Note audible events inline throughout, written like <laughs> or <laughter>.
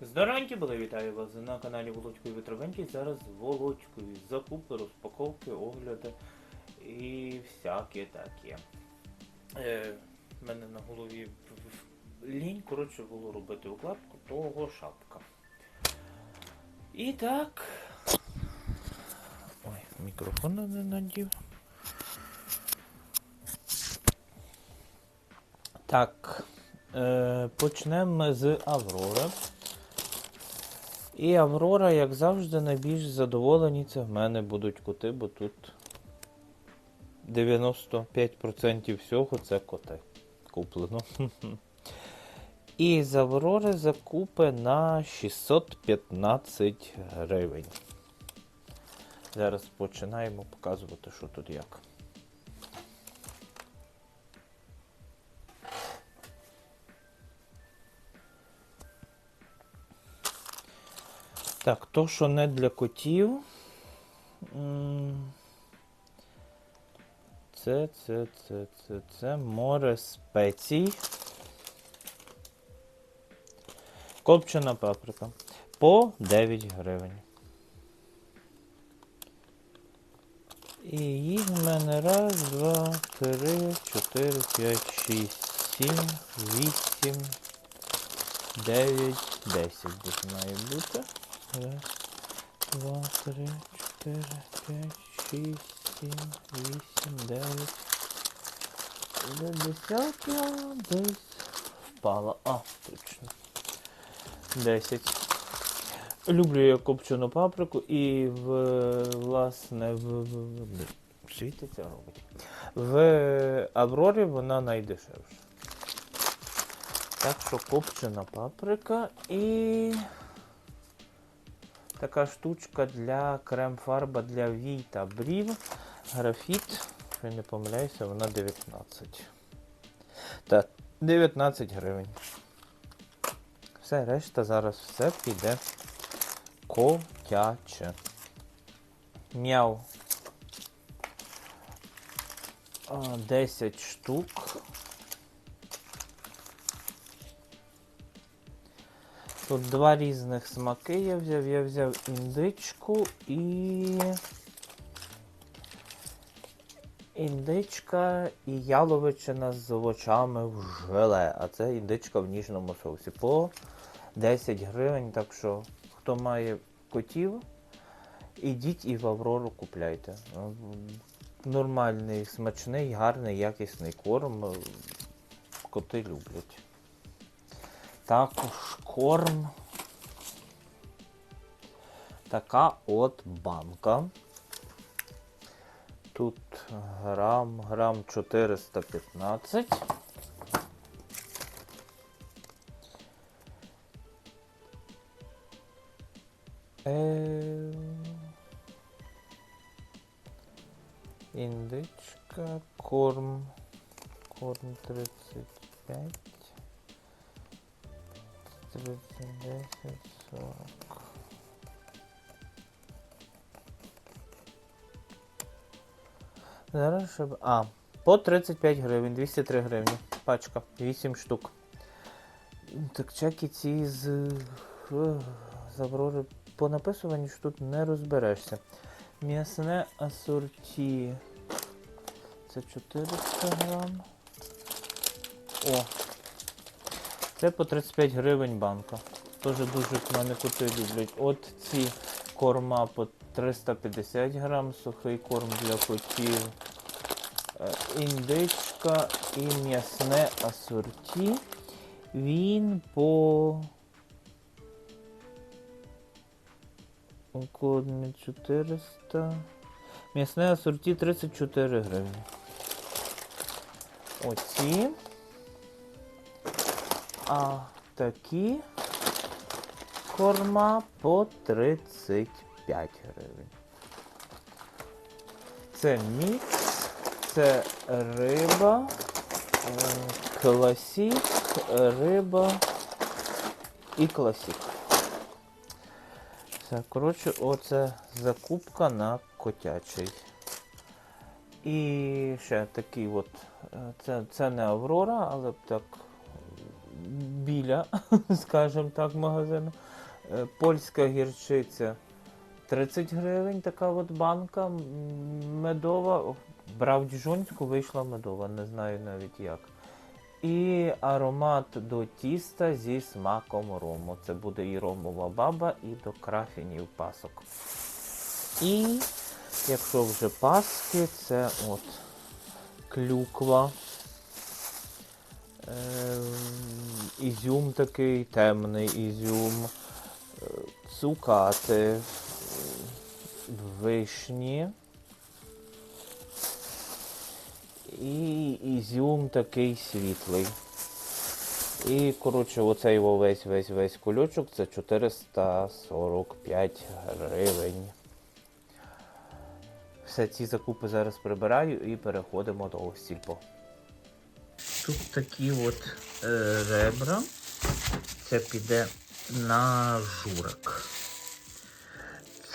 Здоровенькі були, вітаю вас на каналі Володько і Витровенький. Зараз з Володькою. Закупи, розпаковки, огляди і всяке таке. Е, мене на голові лінь, коротше, було робити укладку, того шапка. І так. Ой, мікрофон не надів. Так. Е, почнемо з Аврори. І Аврора, як завжди, найбільш задоволені це в мене будуть коти, бо тут 95% всього це коти куплено. <laughs> І з Аврори закупи на 615 гривень. Зараз починаємо показувати, що тут як. Так, то, що не для котів. Це, це, це, це, це море спецій. Копчена паприка. По 9 гривень. І їх в мене раз, два, три, чотири, п'ять, шість, сім, вісім, дев'ять, десять десь має бути. Раз, два, три, чотири, п'ять, шість, сім, вісім, дев'ять. Де десятка десь впала. А, точно. Десять. Люблю я копчену паприку і в, власне в світиться робить. В Аврорі вона найдешевша. Так що копчена паприка і така штучка для крем-фарба для вій та брів. Графіт, якщо не помиляюся, вона 19. Так, 19 гривень. Все, решта зараз все піде котяче. Мяу. 10 штук. Тут два різних смаки я взяв. Я взяв індичку і. Індичка і яловичина з овочами в желе. А це індичка в ніжному соусі. По 10 гривень. Так що, хто має котів, ідіть і в Аврору купляйте. Нормальний, смачний, гарний, якісний корм. Коти люблять. Також корм. Така от банка. Тут грам, грам 415. Е... Індичка, корм, корм 35. 30, 10, 40. Зараз щоб. А, по 35 гривень, 203 гривні. Пачка, 8 штук. Так чеки ці з Аврори по написуванню ж тут не розберешся. М'ясне асорті. Це 400 грам. О! Це по 35 гривень банка. Теж дуже мене люблять. От ці корма по 350 грам, сухий корм для котів, е, індичка і м'ясне асорті. Він по Около 400. М'ясне асорті 34 гривні. Оці. А такі корма по 35 гривень. Це мікс, це риба, класік, риба і класік. Все, коротше, оце закупка на котячий. І ще такий от. е, Це, це не Аврора, але так біля, <laughs> скажімо так, магазину. Е, Польська гірчиця 30 гривень, така от банка. Медова. Брав діжонську, вийшла медова, не знаю навіть як. І аромат до тіста зі смаком рому. Це буде і ромова баба, і до крафінів пасок. І якщо вже паски, це от клюква. Ем, ізюм такий, темний ізюм, е, цукати, е, вишні. І ізюм такий світлий. І, коротше, оцей весь весь весь кульочок це 445 гривень. Все ці закупи зараз прибираю і переходимо до сільпо. Тут такі от е, ребра. Це піде на журик.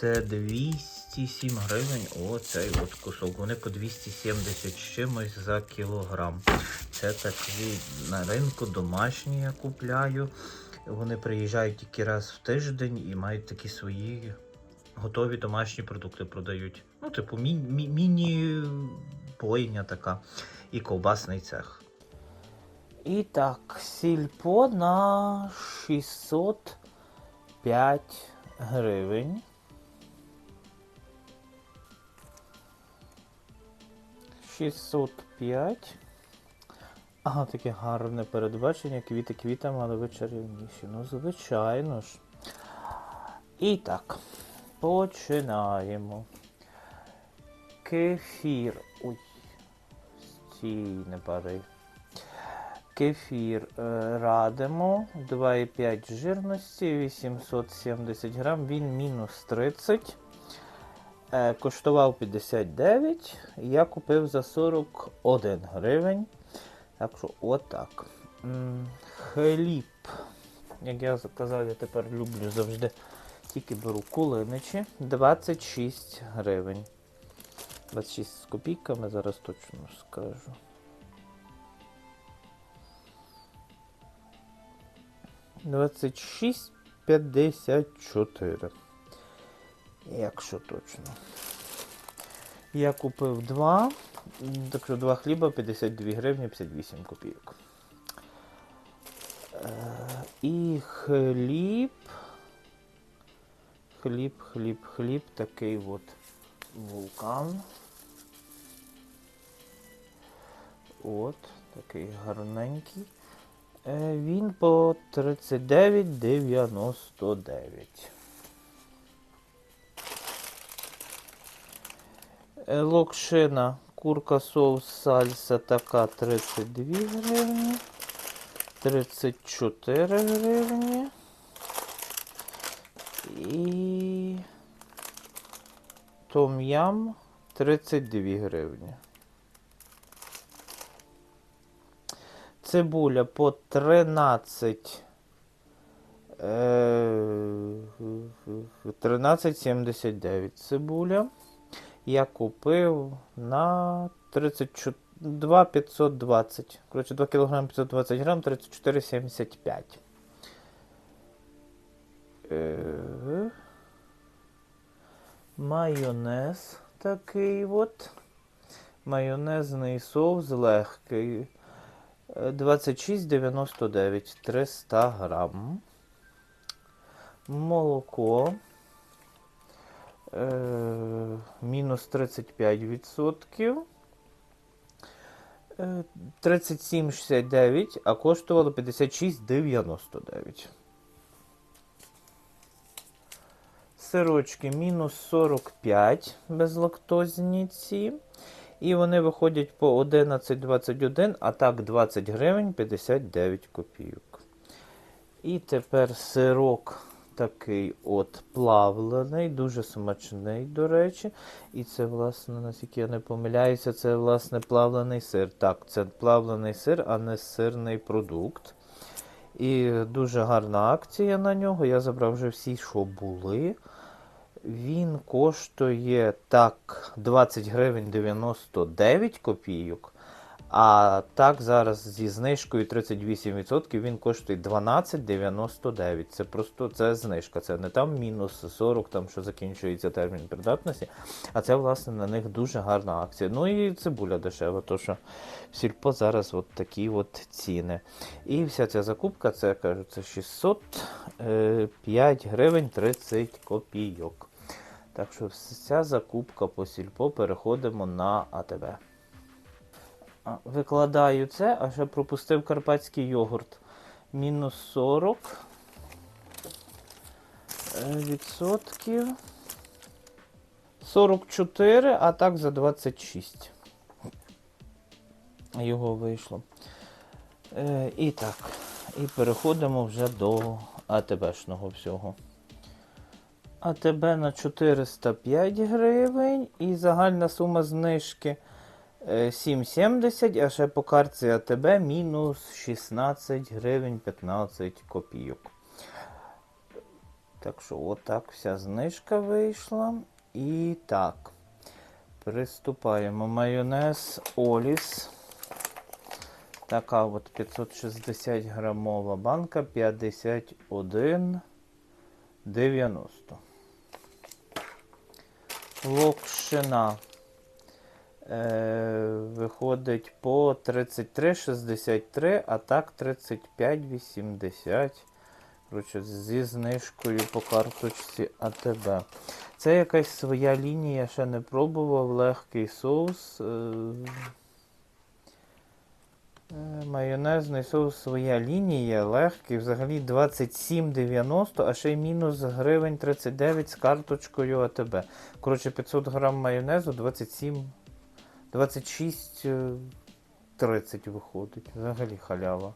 Це 207 гривень. Оцей от кусок. Вони по 270 з чимось за кілограм. Це такі на ринку домашні я купляю. Вони приїжджають тільки раз в тиждень і мають такі свої готові домашні продукти продають. Ну, типу, мі- мі- міні-бойня така. І ковбасний цех. І так, сільпо на 605 гривень. Шістсот п'ять. Ага, таке гарне передбачення. Квіти квітами, але ви чарівніші. Ну, звичайно ж. І так, починаємо. Кефір. Ой. Стій, не падай. Кефір е, радимо 2,5 жирності, 870 грам, він мінус 30. Е, коштував 59. Я купив за 41 гривень. Так що отак. Хліб. Як я казав, я тепер люблю завжди. Тільки беру кулиничі. 26 гривень. 26 з копійками, зараз точно скажу. Двадцять шість п'ятдесят чотири. Якщо точно. Я купив два. Так що два хліба 52 гривні 58 копійок. Е, і хліб. Хліб, хліб, хліб, такий от вулкан. От, такий гарненький. Е, Він по 39,99. Е, Локшина, курка соус сальса така 32 гривні. 34 гривні. І Том-ям 32 гривні. Цибуля по 13. е, 13,79 цибуля. Я купив на 32 520. Коротше, 2 кг 520 грам, 34,75. Е, Майонез такий от. Майонезний соус легкий. Е, 26,99 300 грам. Молоко. Е, мінус 35%. Е, 37,69, а коштувало 56,99. Сирочки мінус 45 безлактозні ці. І вони виходять по 11,21, а так 20 гривень 59 копійок. І тепер сирок такий от плавлений, дуже смачний, до речі. І це, власне, наскільки я не помиляюся, це, власне, плавлений сир. Так, це плавлений сир, а не сирний продукт. І дуже гарна акція на нього. Я забрав вже всі, що були. Він коштує так 20 гривень 99 копійок. А так зараз зі знижкою 38% він коштує 12,99. Це просто це знижка. Це не там мінус 40, там що закінчується термін придатності. А це, власне, на них дуже гарна акція. Ну і цибуля дешева, то що в сільпо зараз от такі от ціни. І вся ця закупка, це я кажу, це 605 гривень 30 копійок. Так що вся закупка по сільпо переходимо на АТБ. Викладаю це, а ще пропустив карпатський йогурт. Мінус 40 е, відсотків. 44, а так за 26. Його вийшло. Е, і так. І переходимо вже до АТБшного всього. АТБ на 405 гривень і загальна сума знижки е, 7,70, а ще по картці АТБ мінус 16 гривень 15 копійок. Так що, отак вся знижка вийшла. І так. Приступаємо. Майонез Оліс. Така от 560 грамова банка 51,90. Локшина е, виходить по 33,63, а так 35,80. Коротше, зі знижкою по карточці АТБ. Це якась своя лінія, ще не пробував. Легкий соус. Е, майонезний соус своя лінія, легкий, взагалі 27,90, а ще й мінус гривень 39 з карточкою АТБ. Коротше, 500 грам майонезу 27, 26,30 виходить. Взагалі халява.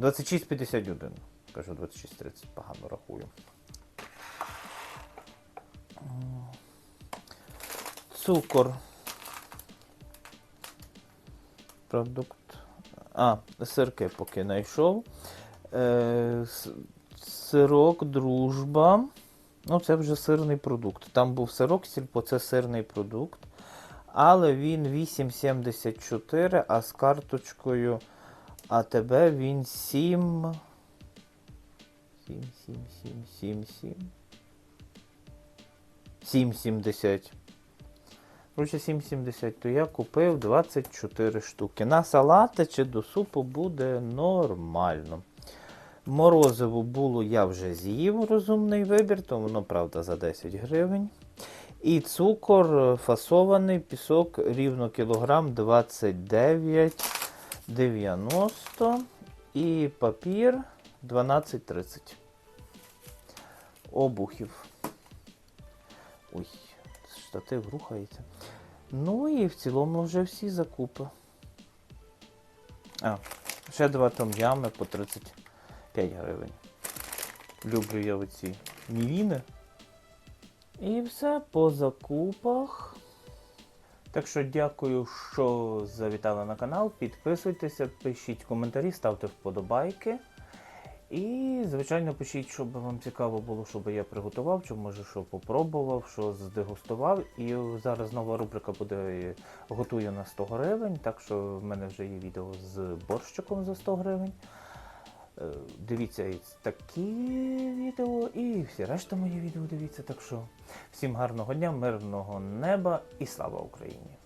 26,51. Кажу 26,30, погано рахую. Цукор. Продукт. А, сирки поки знайшов. Е, сирок, дружба. Ну, це вже сирний продукт. Там був сирок сільпо, це сирний продукт. Але він 8,74, а з карточкою АТБ він 7. 7, 7, 7, 7, 7. 7,70. Короче, 7,70, то я купив 24 штуки. На салати чи до супу буде нормально. Морозиво було я вже з'їв розумний вибір, то воно, правда, за 10 гривень. І цукор е, фасований пісок рівно кілограм 29,90. І папір 12,30. Обухів. Ой, штатив рухається. Ну і в цілому вже всі закупи. А, ще два том'ями по 35 гривень. Люблю я оці мівіни. І все по закупах. Так що дякую, що завітали на канал. Підписуйтеся, пишіть коментарі, ставте вподобайки. І, звичайно, пишіть, щоб вам цікаво було, щоб я приготував, чи може що попробував, що здегустував. І зараз нова рубрика буде готую на 100 гривень. Так що в мене вже є відео з борщиком за 100 гривень. Е, Дивіться такі відео, і всі решта мої відео дивіться. Так що всім гарного дня, мирного неба і слава Україні!